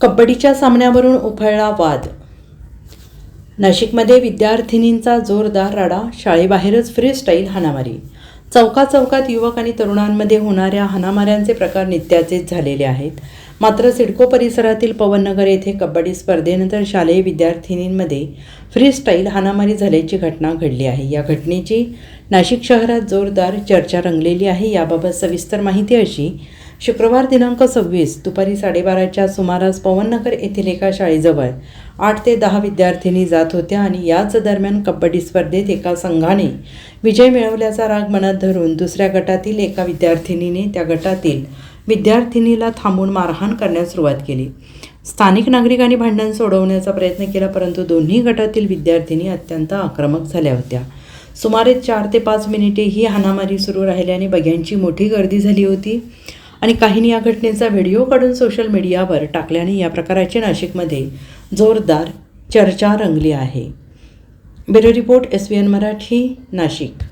कबड्डीच्या सामन्यावरून उफळला वाद. नाशिकमध्ये विद्यार्थिनींचा जोरदार राडा शाळेबाहेरच फ्री स्टाईल हाणामारी. चौका चौकात युवक आणि तरुणांमध्ये होणाऱ्या हाणामाऱ्यांचे प्रकार नित्याचेच झालेले आहेत. मात्र सिडको परिसरातील पवननगर येथे कबड्डी स्पर्धेनंतर शालेय विद्यार्थिनींमध्ये फ्री स्टाईल हाणामारी झाल्याची घटना घडली आहे. या घटनेची नाशिक शहरात जोरदार चर्चा रंगलेली आहे. याबाबत सविस्तर माहिती अशी शुक्रवार दिनांक सव्वीस दुपारी साडेबाराच्या सुमारास पवननगर येथील एका शाळेजवळ आठ ते दहा विद्यार्थिनी जात होत्या आणि याच दरम्यान कबड्डी स्पर्धेत एका संघाने विजय मिळवल्याचा राग मनात धरून दुसऱ्या गटातील एका विद्यार्थिनीने त्या गटातील विद्यार्थिनीला थांबून मारहाण करण्यास सुरुवात केली. स्थानिक नागरिकांनी भांडण सोडवण्याचा प्रयत्न केला परंतु दोन्ही गटातील विद्यार्थिनी अत्यंत आक्रमक झाल्या होत्या. सुमारे चार ते पाच मिनिटे ही हाणामारी सुरू राहिल्याने बघ्यांची मोठी गर्दी झाली होती. आणि काहींनी या घटनेचा व्हिडिओ काढून सोशल मीडियावर टाकल्याने या प्रकाराची नाशिकमध्ये जोरदार चर्चा रंगली आहे. Bureau report S B N Marathi Nashik.